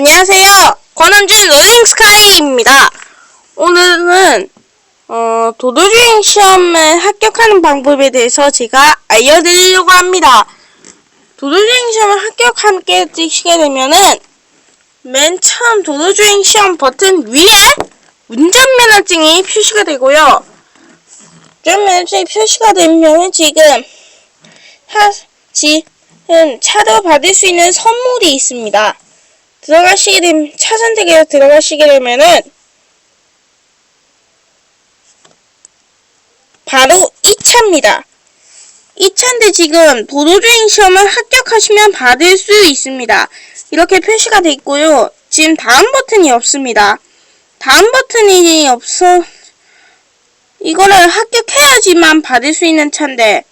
안녕하세요. 권은준 로딩스카이입니다. 오늘은 어, 도도주행 시험에 합격하는 방법에 대해서 제가 알려드리려고 합니다. 도도주행 시험을 합격하게 되시게 되면은 맨 처음 도도주행 시험 버튼 위에 운전면허증이 표시가 되고요. 운전면허증이 표시가 되면 지금 하, 지금 차로 받을 수 있는 선물이 있습니다. 들어가시게 되면 차 선택에서 들어가시게 되면은 바로 2차입니다. 2차인데 지금 도로주행 시험을 합격하시면 받을 수 있습니다. 이렇게 표시가 되어 있고요. 지금 다음 버튼이 없습니다. 다음 버튼이 없어 이거를 합격해야지만 받을 수 있는 차인데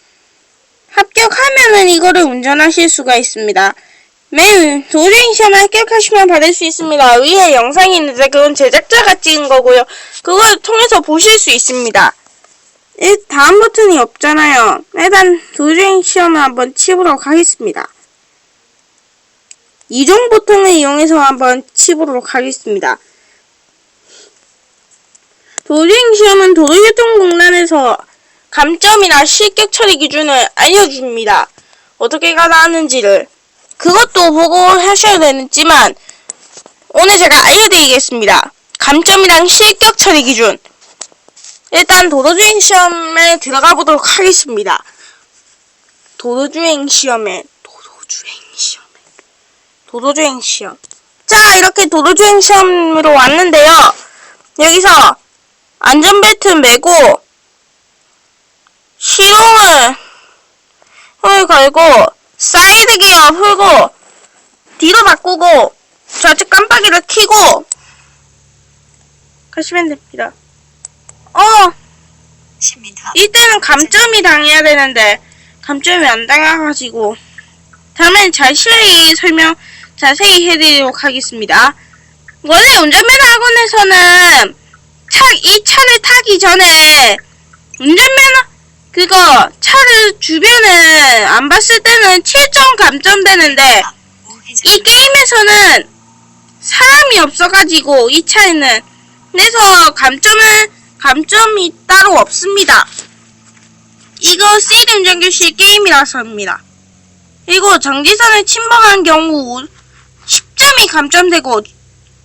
합격하면은 이거를 운전하실 수가 있습니다. 매일 도주행 시험을 합격하시면 받을 수 있습니다. 위에 영상이 있는데 그건 제작자가 찍은 거고요. 그걸 통해서 보실 수 있습니다. 일, 다음 버튼이 없잖아요. 일단 도주행 시험을 한번 치보도록 하겠습니다. 이종 버튼을 이용해서 한번 치보도록 하겠습니다. 도주행 시험은 도로교통공단에서 감점이나 실격 처리 기준을 알려줍니다. 어떻게 가나 하는지를 그것도 보고 하셔야 되지만 오늘 제가 알려드리겠습니다. 감점이랑 실격 처리 기준 일단 도로주행 시험에 들어가 보도록 하겠습니다. 도로주행 시험에 도로주행 시험에 도로주행 시험 자 이렇게 도로주행 시험으로 왔는데요. 여기서 안전벨트 매고 시동을 을 걸고 사이드 기어 풀고 뒤로 바꾸고 좌측 깜빡이를 켜고 가시면 됩니다. 어 10m 이때는 감점이 당해야 되는데 감점이 안 당해가지고 다음엔 자세히 설명 자세히 해드리도록 하겠습니다. 원래 운전면허 학원에서는 차, 이 차를 타기 전에 운전면허 그거 차를 주변에 안 봤을 때는 7점 감점되는데 이 게임에서는 사람이 없어가지고 이 차에는 그래서 감점은 감점이 따로 없습니다. 이거 세일 운전교실 게임이라서입니다. 그리고 전기선을 침범한 경우 10점이 감점되고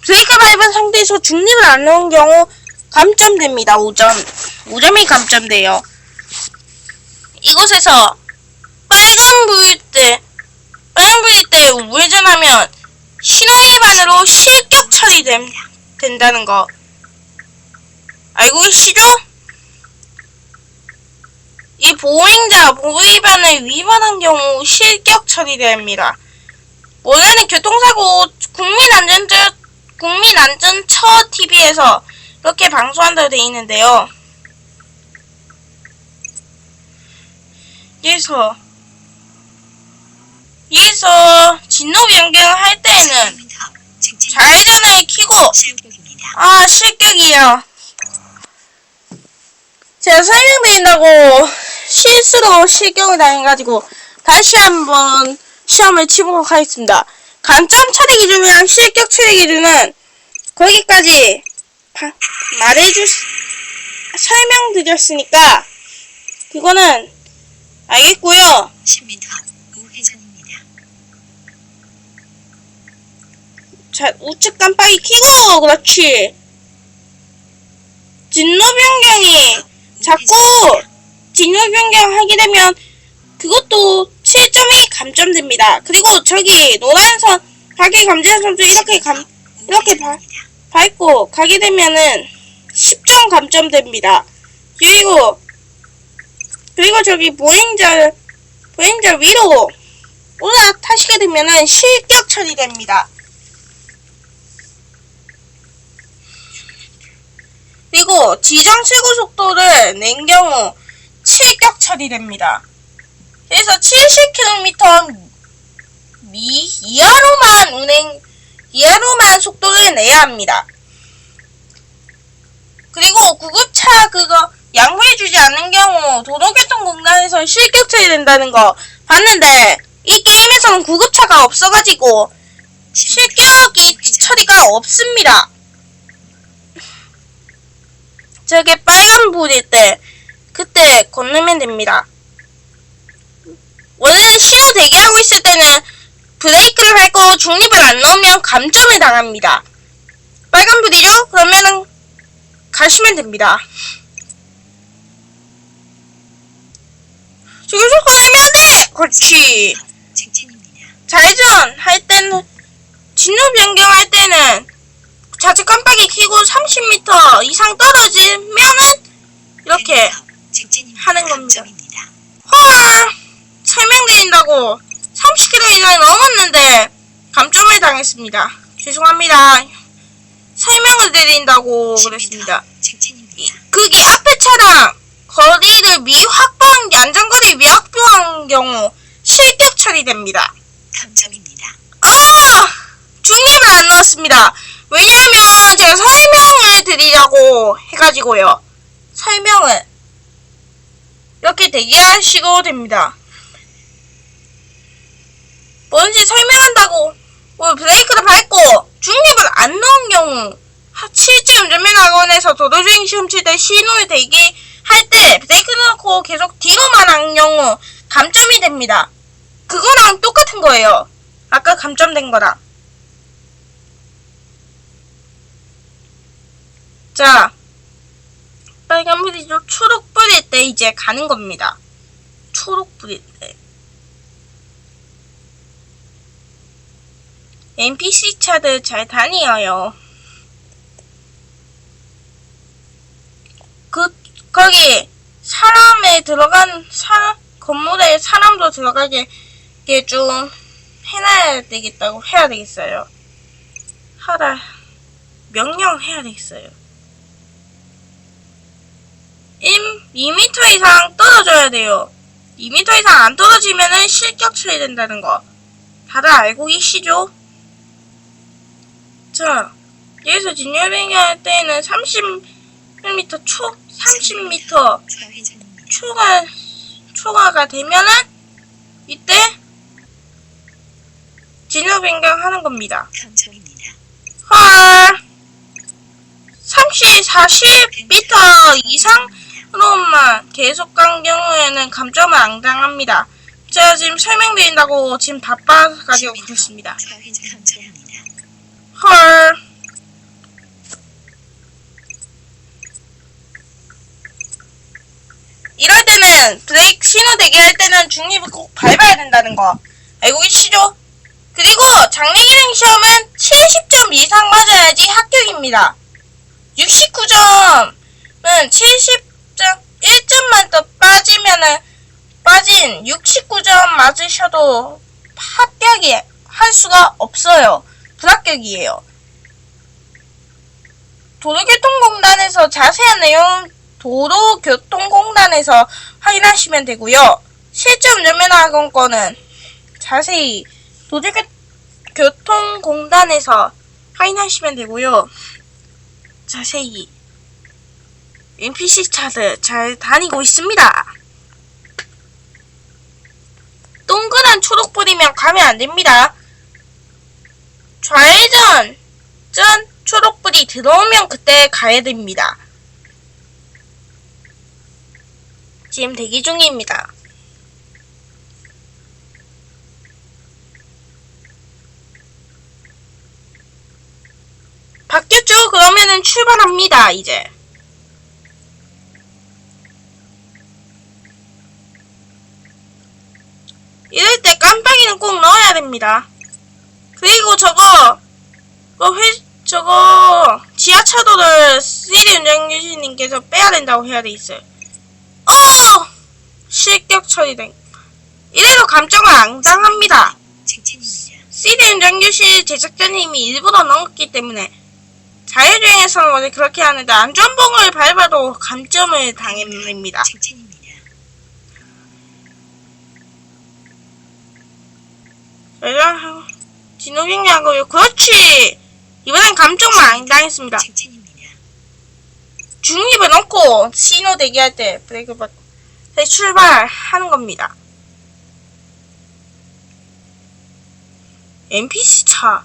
브레이크 밟은 상태에서 중립을 안 놓은 경우 감점됩니다. 5점. 5점이 감점돼요. 이곳에서 빨간 불일 때 빨간 불일 때 우회전하면 신호 위반으로 실격 처리된다는 거 알고 계시죠? 이 보행자 보호 위반을 위반한 경우 실격 처리됩니다. 원래는 교통사고 국민안전처 국민안전처 TV에서 이렇게 방송한다고 되어 있는데요. 여기서 여기서 진로 변경을 할 때에는 10m 직진 좌회전을 실격입니다. 아 실격이에요. 제가 설명드린다고 실수로 실격을 당해가지고 다시 한번 시험을 치보도록 하겠습니다. 감점 처리 기준이랑 실격 처리 기준은 거기까지 바- 말해주 설명드렸으니까 그거는 알겠고요. 10m 우회전입니다. 자, 우측 깜빡이 켜고 그렇지. 진로 변경이 자꾸 진로 변경하게 되면 그것도 7점이 감점됩니다. 그리고 저기 노란 선 가게 감지선도 이렇게 감 이렇게 봐 밟고 가게 되면은 10점 감점됩니다. 그리고 그리고 저기 보행자 보행자 위로 올라타시게 되면은 실격 처리됩니다. 그리고 지정 최고 속도를 낸 경우 실격 처리됩니다. 그래서 70km 미 이하로만 운행 이하로만 속도를 내야 합니다. 그리고 구급차 그거 양보해주지 않는 경우 도로교통 공단에서 실격 처리된다는 거 봤는데 이 게임에서는 구급차가 없어가지고 실격이 처리가 없습니다. 저게 빨간 불일 때 그때 건너면 됩니다. 원래는 신호 대기하고 있을 때는 브레이크를 밟고 중립을 안 넣으면 감점을 당합니다. 빨간 불이죠? 그러면은 가시면 됩니다. 저기서 가면 안 돼! 그렇지. 좌회전 할 때는 진로 변경할 때는 좌측 깜빡이 켜고 30m 이상 떨어지면은 이렇게. 하는 겁니다. 헐 설명드린다고 30km 이상 넘었는데 감점을 당했습니다. 죄송합니다. 설명을 드린다고 그랬습니다. 그게 앞에 차량 거리를 미확보한 게 안전거리 미확보한 경우 실격 처리됩니다. 감점입니다. 아! 중립을 안 넣었습니다. 왜냐하면 제가 설명을 드리려고 해가지고요. 설명을 이렇게 대기하시고 됩니다. 뭔지 설명한다고 뭐 브레이크를 밟고 중립을 안 넣은 경우 하- 실제 운전면허학원에서 도로주행 시험 칠 때 신호를 대기 할 때 브레이크를 넣고 계속 뒤로만 한 경우 감점이 됩니다. 그거랑 똑같은 거예요. 아까 감점된 거랑. 자, 빨간불이죠. 초록불일 때 이제 가는 겁니다. 초록불일 때. NPC 차들 잘 다니어요. 그, 거기, 사람에 들어간, 사, 건물에 사람도 들어가게, 좀, 해놔야 되겠다고 해야 되겠어요. 하라, 명령해야 되겠어요. 1, 2m 이상 떨어져야 돼요. 2m 이상 안 떨어지면은 실격 처리된다는 거. 다들 알고 계시죠? 자, 여기서 진열행위 할 때는 30m 초, 30m 좌회전입니다. 초가, 초과가 되면은 이때 진열 변경하는 겁니다. 헐. 30, 40m 이상으로만 계속 간 경우에는 감점을 안 당합니다. 제가 지금 설명드린다고 지금 바빠가지고 그렇습니다. 헐. 이럴 때는 브레이크 신호 대기할 때는 중립을 꼭 밟아야 된다는 거 알고 계시죠? 그리고 장례기능 시험은 70점 이상 맞아야지 합격입니다. 69점은 70점 1점만 더 빠지면은 빠진 69점 맞으셔도 합격이 할 수가 없어요. 불합격이에요. 도로교통공단에서 자세한 내용 도로교통공단에서 확인하시면 되고요. 실제 운전면허 학원 거는 자세히 도로교통공단에서 확인하시면 되고요. 자세히 NPC 차들 잘 다니고 있습니다. 동그란 초록불이면 가면 안 됩니다. 좌회전 전 초록불이 들어오면 그때 가야 됩니다. 지금 대기 중입니다. 바뀌었죠? 그러면은 출발합니다, 이제. 이럴 때 깜빡이는 꼭 넣어야 됩니다. 그리고 저거, 그 회, 저거, 지하차도를 시리 운전교수님께서 빼야 된다고 해야 돼 있어요. 어! 실격 처리된. 이래도 감점을 안 당합니다. 직진입니다. CD 운전교실 제작자님이 일부러 넣었기 때문에 자율주행에서는 원래 그렇게 하는데 안전봉을 밟아도 감점을 당합니다. 여자하고 진호경하고요. 그렇지. 이번엔 감점을 안 당했습니다. 중립을 넣고 신호 대기할 때 브레이크 밟고 다시 출발하는 겁니다. NPC 차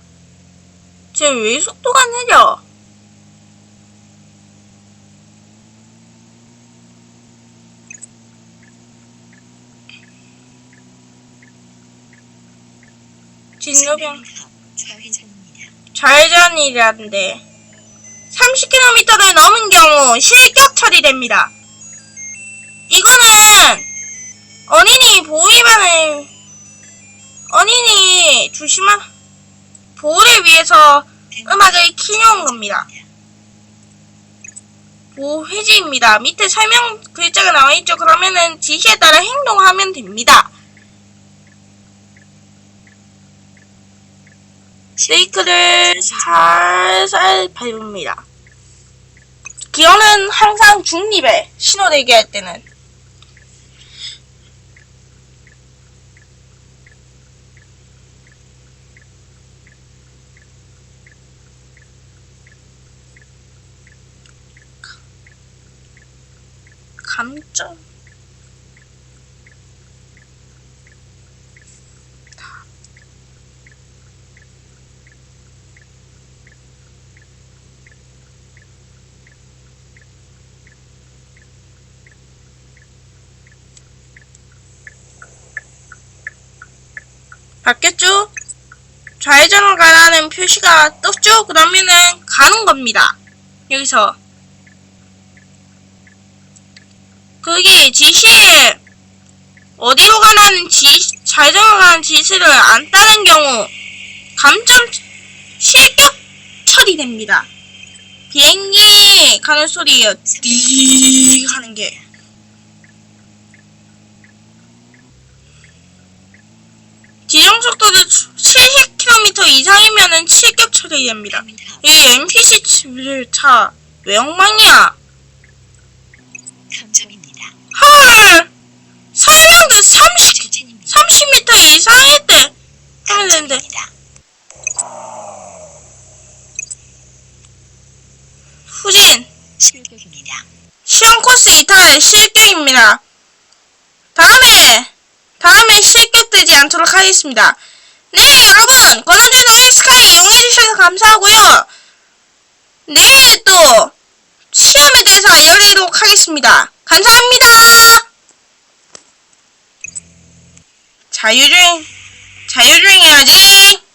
쟤 왜 속도가 느려? 진로병. 좌회전이라는데 30km를 넘은 경우 실격 처리됩니다. 이거는 어린이 보호 위반을 어린이 조심한 보호를 위해서 음악을 키워온 겁니다. 보호 해지입니다. 밑에 설명 글자가 나와 있죠. 그러면은 지시에 따라 행동하면 됩니다. 스테이크를 살살 밟습니다. 기어는 항상 중립에 신호 대기 할 때는 감점 바뀌었죠? 좌회전을 가라는 표시가 떴죠? 그러면은 가는 겁니다. 여기서. 그게 지시에 어디로 가라는 지, 좌회전을 가는 지시를 안 따른 경우 감점 실격 처리됩니다. 비행기 가는 소리예요. 띠 하는 게. 지정 속도도 70km 이상이면은 실격 처리됩니다. 이 NPC 차 왜 엉망이야? 헐! 설명도 30, 좌회전입니다. 30m 이상일 때 하면 되는데. 후진! 실격입니다. 시험 코스 이탈 실격입니다. 다음에, 다음에 실격되지 않도록 하겠습니다. 네, 여러분! 권한준 OX카이 이용해주셔서 감사하고요. 내일 또 시험에 대해서 알려드리도록 하겠습니다. 감사합니다! 자유주행, 자유주행 해야지!